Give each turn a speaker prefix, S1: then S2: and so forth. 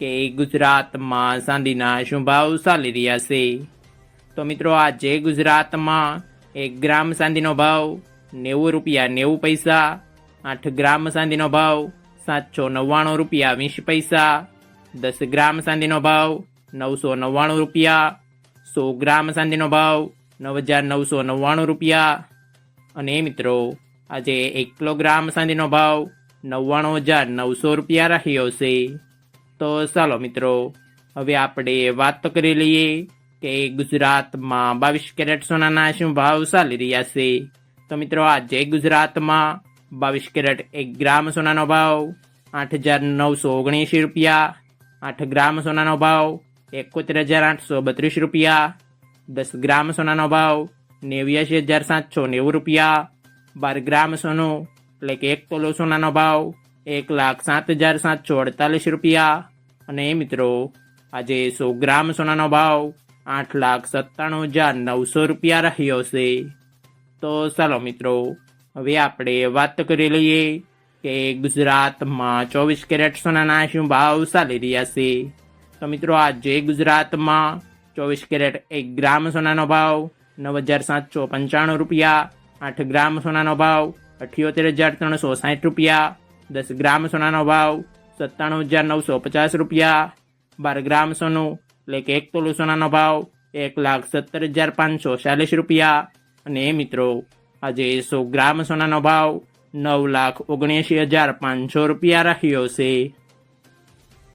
S1: કે ગુજરાતમાં ચાંદીના શું ભાવ ચાલી રહ્યા છે? તો મિત્રો, આજે ગુજરાતમાં એક ગ્રામ ચાંદીનો ભાવ નેવું રૂપિયા નેવું પૈસા, આઠ ગ્રામ ચાંદીનો ભાવ સાતસો નવ્વાણું રૂપિયા વીસ પૈસા, દસ ગ્રામ ચાંદીનો ભાવ નવસો નવ્વાણું રૂપિયા, સો ગ્રામ ચાંદીનો ભાવ નવ હજાર નવસો નવ્વાણું રૂપિયા. અને મિત્રો, આજે એક કિલોગ્રામ ચાંદીનો ભાવ નવ્વાણું હજાર નવસો રૂપિયા રહ્યો છે. તો ચાલો મિત્રો, હવે આપણે વાત કરી લઈએ કે ગુજરાતમાં બાવીસ કેરેટ સોનાના શું ભાવ ચાલી રહ્યા છે. તો મિત્રો, આજે ગુજરાતમાં બાવીસ કેરેટ એક ગ્રામ સોનાનો ભાવ, આઠ હજાર નવસો ઓગણીસી રૂપિયા, આઠ ગ્રામ સોનાનો ભાવ, એકોતેર હજાર આઠસો બત્રીસ રૂપિયા, દસ ગ્રામ સોનાનો ભાવ નેવ્યાસી હજાર સાતસો નેવું રૂપિયા, બાર ગ્રામ સોનું, એટલે કે એક તોલો સોનાનો ભાવ, એક લાખ સાત હજાર સાતસો અડતાલીસ રૂપિયા અને મિત્રો, આજે સો ગ્રામ સોનાનો ભાવ આઠ લાખ સત્તાણું હજાર નવસો રૂપિયા રહ્યો છે. તો ચાલો મિત્રો, હવે આપણે વાત કરી લઈએ કે ગુજરાતમાં ચોવીસ કેરેટ સોનાના શું ભાવ ચાલી રહ્યા છે. તો મિત્રો, આજે ગુજરાતમાં ચોવીસ કેરેટ એક ગ્રામ સોનાનો ભાવ નવ હજાર સાતસો પંચાણું રૂપિયા, આઠ ગ્રામ સોનાનો ભાવ અઠ્યોતેર હજાર ત્રણસો સાઠ રૂપિયા, દસ ગ્રામ સોનાનો ભાવ સત્તાણું હજાર નવસો પચાસ રૂપિયા, બાર ગ્રામ સોનું, એટલે કે એક તોલું સોનાનો ભાવ એક લાખ સત્તર હજાર પાંચસો ચાલીસ રૂપિયા. અને એ મિત્રો, આજે સો ગ્રામ સોનાનો ભાવ નવ લાખ ઓગણએંશી હજાર પાંચસો રૂપિયા રહ્યો છે.